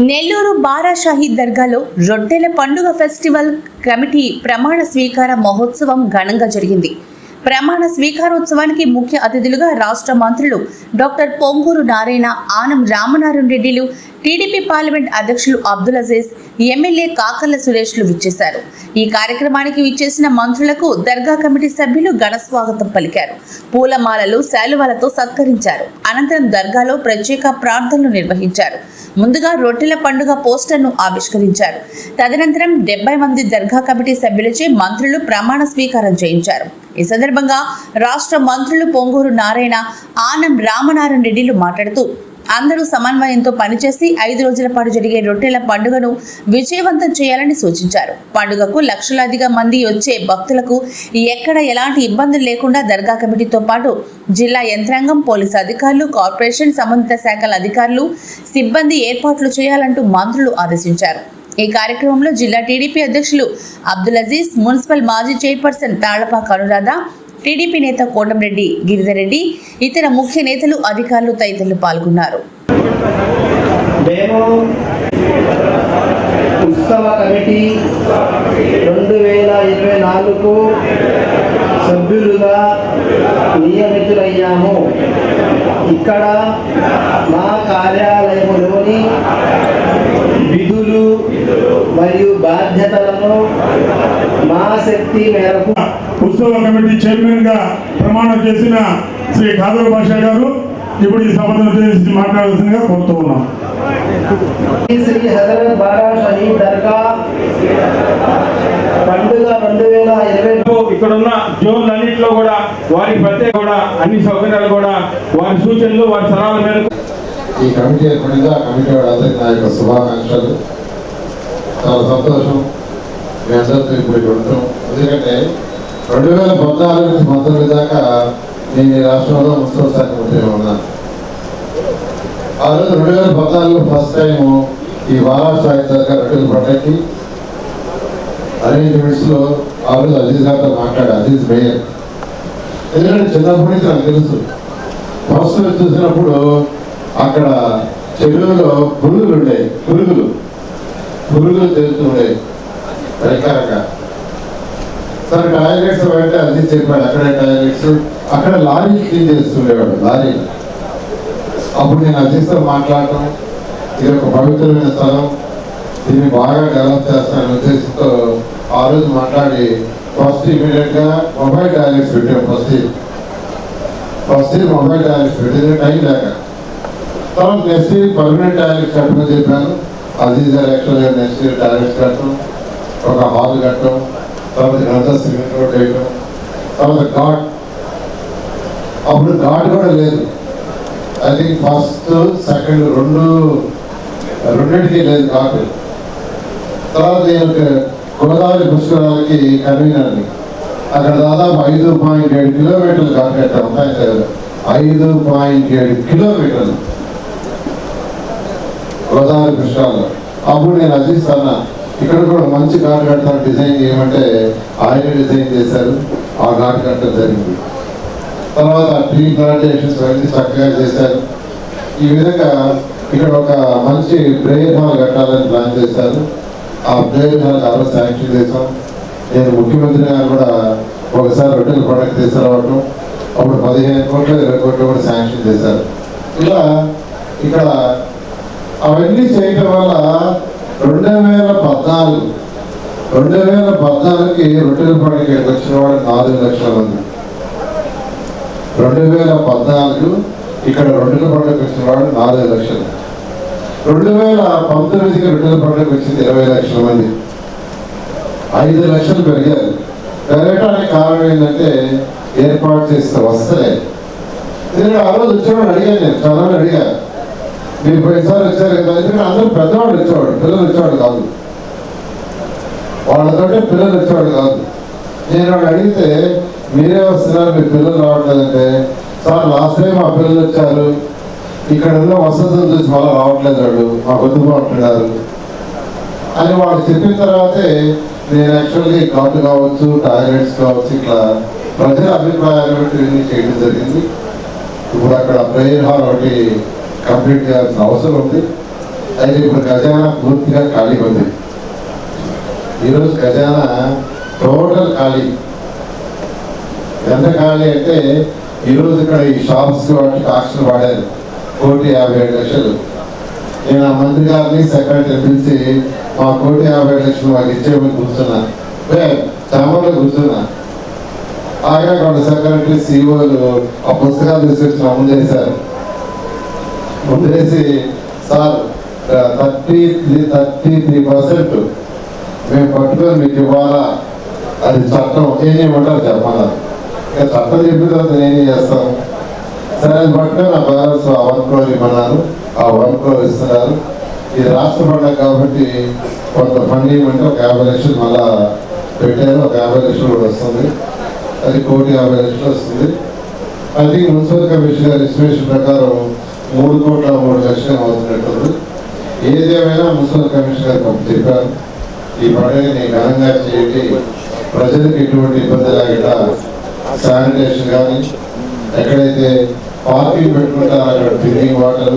నెల్లూరు బారా షాహీద్ దర్గాలో రొట్టెల పండుగ ఫెస్టివల్ కమిటీ ప్రమాణ స్వీకార మహోత్సవం ఘనంగా జరిగింది. ప్రమాణ స్వీకారోత్సవానికి ముఖ్య అతిథులుగా రాష్ట్ర మంత్రులు డాక్టర్ పొంగూరు నారాయణ ఆనం రామనారాయణ రెడ్డిలు టీడీపీ పార్లమెంట్ అధ్యక్షులు అబ్దుల్ అజీజ్ ఎమ్మెల్యే కాకర్ల సురేష్లు విచ్చేశారు. ఈ కార్యక్రమానికి విచ్చేసిన మంత్రులకు దర్గా కమిటీ సభ్యులు ఘన స్వాగతం పలికారు. పూలమాలలు శాలువాలతో సత్కరించారు. అనంతరం దర్గాలో ప్రత్యేక ప్రార్థనలు నిర్వహించారు. ముందుగా రొట్టెల పండుగ పోస్టర్ను ఆవిష్కరించారు. తదనంతరం డెబ్బై మంది దర్గా కమిటీ సభ్యులచే మంత్రులు ప్రమాణ స్వీకారం చేయించారు. ఈ సందర్భంగా రాష్ట్ర మంత్రులు పొంగూరు నారాయణ ఆనం రామనారాయణ రెడ్డిలు మాట్లాడుతూ అందరూ సమన్వయంతో పనిచేసి ఐదు రోజుల పాటు జరిగే రొట్టెల పండుగను విజయవంతం చేయాలని సూచించారు. పండుగకు లక్షలాదిగా మంది వచ్చే భక్తులకు ఎక్కడ ఎలాంటి ఇబ్బందులు లేకుండా దర్గా కమిటీతో పాటు జిల్లా యంత్రాంగం పోలీసు అధికారులు కార్పొరేషన్ సంబంధిత శాఖల అధికారులు సిబ్బంది ఏర్పాట్లు చేయాలంటూ మంత్రులు ఆదేశించారు. ఈ కార్యక్రమంలో జిల్లా టీడీపీ అధ్యక్షులు అబ్దుల్ అజీజ్ మున్సిపల్ మాజీ చైర్పర్సన్ తాళపాక అనురాధ టీడీపీ నేత కోటంరెడ్డి గిరిధరెడ్డి ఇతర ముఖ్య నేతలు అధికారులు తదితరులు పాల్గొన్నారు. ఉత్సవ కమిటీ రెండు వేల ఇరవై నాలుగు సభ్యులుగా నియమితులయ్యాము. ఇక్కడ మా కార్యాలయం బాధ్యతలను మా శక్తి మేరకు ఉత్సవ కమిటీ చైర్మన్గా ప్రమాణం చేసిన శ్రీ ఖాదర్ బాషా గారు ఇప్పుడు ఈ సభను ఉద్దేశించి మాట్లాడాల్సిందిగా కోరుతూ ఉన్నాం. శ్రీ హజరత్ బారా షహీద్ దర్గా పండుగ రెండు వేల ఇరవై ఇక్కడ ఉన్న జోన్లు అన్నింటిలో కూడా వారి ప్రత్యేక కూడా అన్ని సౌకర్యాలు కూడా వారి సూచనలు వారి సలహాల మేరకు ఈ కమిటీ ఏర్పడింది. కమిటీ వాళ్ళందరికీ నా యొక్క శుభాకాంక్షలు. చాలా సంతోషం. మీ అందరితో ఇప్పుడు ఇక్కడ ఉంటాం ఎందుకంటే రెండు వేల పద్నాలుగు నుంచి పంతొమ్మిది దాకా నేను ఈ రాష్ట్రంలో మున్సిపల్ శాఖ మంత్రిగా ఉన్నాను. ఆ రోజు రెండు వేల పద్నాలుగు ఫస్ట్ టైం ఈ మహారాష్ట్ర దగ్గర రెండు పంటకి అరేంజ్మెంట్స్లో ఆ రోజు అజీజ్ గారితో మాట్లాడా అజీజ్ మేయర్. ఎందుకంటే చిన్నప్పటి నుంచి నాకు తెలుసు. ఫస్ట్ చూసినప్పుడు అక్కడ చెరువులో పురుగులు ఉండేవి పురుగులు. పురుగులు తెలుస్తుండేవి రకరక సరే టాయిలెట్స్ అంటే అది చెప్పాడు. అక్కడ టాయిలెట్స్ అక్కడ లారీ క్లీన్ చేస్తుండేవాడు లారీ. అప్పుడు నేను అజీస్తో మాట్లాడటం ఇది ఒక పవిత్రమైన స్థలం. దీన్ని బాగా డెవలప్ చేస్తాను ఉద్దేశంతో ఆ రోజు మాట్లాడి ఫస్ట్ ఇమీడియట్గా మొబైల్ టాయిలెట్స్ పెట్టాం ఫస్ట్ ఫస్ట్ మొబైల్ టాయిలెట్స్ పెట్టింది టైం లేక. తర్వాత నెక్స్ట్ పర్మనెంట్ టాయిలెట్స్ కట్టమని చెప్పాను. Aziz election next year toilets కట్టడం ఒక హాల్ కట్టడం తర్వాత గంట సిమెంట్ రోడ్ వేయటం తర్వాత ఘాట్. అప్పుడు ఘాట్ కూడా లేదు. ఐ థింక్ ఫస్ట్ సెకండ్ రెండు రెండింటికి లేదు ఘాట్. తర్వాత నేను ఒక గోదావరి పుష్కరాలకి కన్వీనర్ని అక్కడ దాదాపు ఐదు పాయింట్ ఏడు కిలోమీటర్లు ఘాట్ కట్టాం ఐదు పాయింట్ ఏడు కిలోమీటర్లు. గోదావరి పుష్కరాలు అప్పుడు నేను అజీజ్ అన్న ఇక్కడ కూడా మంచి ఘాట్ కడతాను డిజైన్ చేయమంటే ఆయన డిజైన్ చేశారు. ఆ ఘాట్ కట్టడం జరిగింది. తర్వాత ట్రీ ప్లాంటేషన్స్ అన్ని చక్కగా చేశారు. ఈ విధంగా ఇక్కడ ఒక మంచి ప్రేయర్ హాల్ కట్టాలని ప్లాన్ చేశారు. ఆ ప్రేయర్ హాల్ చాలా శాంక్షన్ చేశాం. నేను ముఖ్యమంత్రి గారు కూడా ఒకసారి రొట్టెల పండుగ తీసుకురావటం అప్పుడు పదిహేను కోట్లు ఇరవై కోట్లు కూడా శాంక్షన్ చేశారు. ఇలా ఇక్కడ అవన్నీ చేయటం వల్ల రెండు వేల పద్నాలుగు రెండు వేల పద్నాలుగుకి రొట్టెల పండుగ వచ్చిన వాడు నాలుగు లక్షల మంది. రెండు వేల పద్నాలుగు ఇక్కడ రొట్టెల పండుగ వచ్చిన వాడు నాలుగు లక్షలు. రెండు వేల పంతొమ్మిదికి రొట్టెల పండుగ వచ్చింది ఇరవై లక్షల మంది. ఐదు లక్షలు పెరిగారు. పెరగటానికి కారణం ఏంటంటే ఏర్పాటు చేస్తే వస్తలే. నేను ఆ రోజు వచ్చేవాడు అడిగాను నేను చాలా అడిగాను. మీరు పోయినసారి వచ్చారు కదా ఎందుకంటే అందరూ పెద్దవాడు వచ్చేవాడు పిల్లలు వచ్చేవాడు కాదు. వాళ్ళతోటే పిల్లలు వచ్చేవాడు కాదు. నేను వాడు అడిగితే మీరే వస్తున్నారు మీ పిల్లలు రావట్లేదంటే సార్ లాస్ట్ టైం మా పిల్లలు వచ్చారు ఇక్కడ ఉన్న వసతులు చూసి మళ్ళీ రావట్లేదు మా మాకు బాగుంటున్నారు అని వాళ్ళు చెప్పిన తర్వాతే నేను యాక్చువల్లీ కాటు కావచ్చు టాయిలెట్స్ కావచ్చు ఇట్లా ప్రజల అభిప్రాయాలు చేయడం జరిగింది. ఇప్పుడు అక్కడ ప్రేయర్ హాల్ ఒకటి కంప్లీట్ చేయాల్సిన అవసరం ఉంది. అయితే ఇప్పుడు ఖజానా పూర్తిగా ఖాళీ ఉంది. ఈరోజు ఖజానా టోటల్ ఖాళీ. ఎంత ఖాళీ అంటే ఈరోజు ఇక్కడ ఈ షాప్స్ వాటికి ఆక్షన్ వాడారు. కోటి యాభై ఏడు లక్షలు. నేను ఆ మంత్రి గారిని సెక్రటరీ పిలిచి మా కోటి యాభై ఏడు లక్షలు మాకు ఇచ్చేమని కూర్చున్నా. చామలో కూర్చున్నా. ఆయన వాళ్ళ సెక్రటరీ సీఓలు ఆ పుస్తకాలు తీసుకొచ్చి అమలు చేశారు. వదిలేసి sir thirty three thirty three percent మేము పట్టుకొని మీకు ఇవ్వాలా? అది చట్టం. ఏం చేయమంటారు చెప్పాలా ఇక చట్టం చెప్పిన తర్వాత నేనేం చేస్తాను? సరే అది పట్టుకొని నా బ్యాలెన్స్ ఆ వన్ క్రోర్ ఇవ్వన్నారు ఆ వన్ క్రోర్ ఇస్తున్నారు. ఇది రాష్ట్ర పండుగ కాబట్టి కొంత ఫండ్ ఇవ్వమంటే ఒక యాభై లక్షలు మళ్ళా పెట్టారు. ఒక యాభై లక్షలు కూడా వస్తుంది. అది కోటి యాభై లక్షలు వస్తుంది. అది మున్సిపల్ కమిషన్ గారి ఎస్టిమేషన్ ప్రకారం మూడు కోట్ల మూడు లక్షలు అవుతున్నట్టు ఏదేమైనా మున్సిపల్ కమిషన్ గారికి ఒకటి ఈ పండుగని ఘనంగా చేయండి. ప్రజలకు ఎటువంటి ఇబ్బంది లేకుండా శానిటేషన్ కానీ ఎక్కడైతే పార్కింగ్ పెట్టుకుంటారో అక్కడ డ్రింకింగ్ వాటర్